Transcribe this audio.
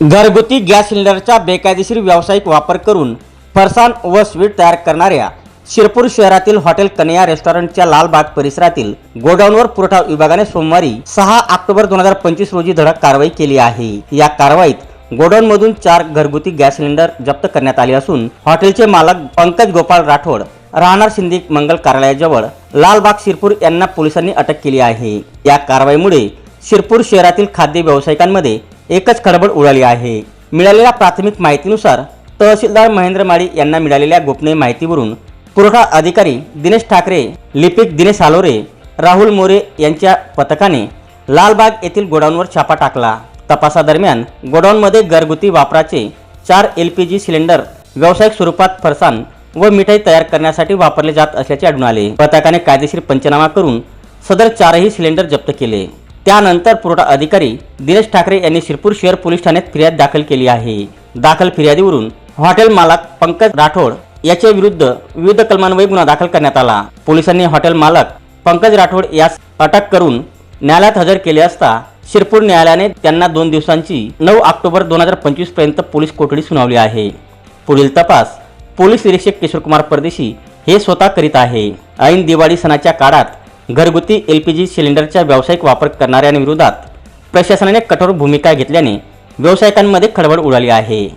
घरगुती गॅस सिलेंडरचा बेकायदेशीर व्यावसायिक वापर करून फरसाण व स्वीट तयार करणाऱ्या शिरपूर शहरातील हॉटेल कन्या रेस्टॉरंटच्या लालबाग परिसरातील गोडाऊनवर पुरवठा विभागाने सोमवारी सहा ऑक्टोबर दोन हजार पंचवीस रोजी धडक कारवाई केली आहे. या कारवाईत गोडाऊनमधून चार घरगुती गॅस सिलेंडर जप्त करण्यात आले असून हॉटेलचे मालक पंकज गोपाळ राठोड राहणार शिंदे मंगल कार्यालयाजवळ लालबाग शिरपूर यांना पोलिसांनी अटक केली आहे. या कारवाईमुळे शिरपूर शहरातील खाद्य व्यावसायिकांमध्ये एकच खळबळ उडाली आहे. मिळालेल्या प्राथमिक माहितीनुसार तहसीलदार महेंद्र माळी यांना मिळालेल्या गोपनीय माहितीवरून पुरवठा अधिकारी दिनेश ठाकरे लिपिक दिनेश आलोरे राहुल मोरे यांच्या पथकाने लालबाग येथील गोडाऊनवर छापा टाकला. तपासादरम्यान गोडाऊनमध्ये घरगुती वापराचे चार एल पी जी सिलेंडर व्यावसायिक स्वरूपात फरसाण व मिठाई तयार करण्यासाठी वापरले जात असल्याचे आढळून आले. पथकाने कायदेशीर पंचनामा करून सदर चारही सिलेंडर जप्त केले. त्यानंतर पुरवठा अधिकारी दिनेश ठाकरे यांनी शिरपूर शहर पोलीस ठाण्यात फिर्याद दाखल केली आहे. दाखल फिर्यादीवरून हॉटेल मालक पंकज राठोड याच्या विरुद्ध विविध कलमान्वये गुन्हा दाखल करण्यात आला. पोलिसांनी हॉटेल मालक पंकज राठोड यास अटक करून न्यायालयात हजर केले असता शिरपूर न्यायालयाने त्यांना दोन दिवसांची नऊ ऑक्टोबर दोन हजार पंचवीसपर्यंत पोलीस कोठडी सुनावली आहे. पुढील तपास पोलीस निरीक्षक किशोरकुमार परदेशी हे स्वतः करीत आहे. ऐन दिवाळी सणाच्या काळात घरगुती एल पी जी सिलेंडरचा व्यावसायिक वापर करणाऱ्यांविरोधात प्रशासनाने कठोर भूमिका घेतल्याने व्यावसायिकांमध्ये खळबळ उडाली आहे.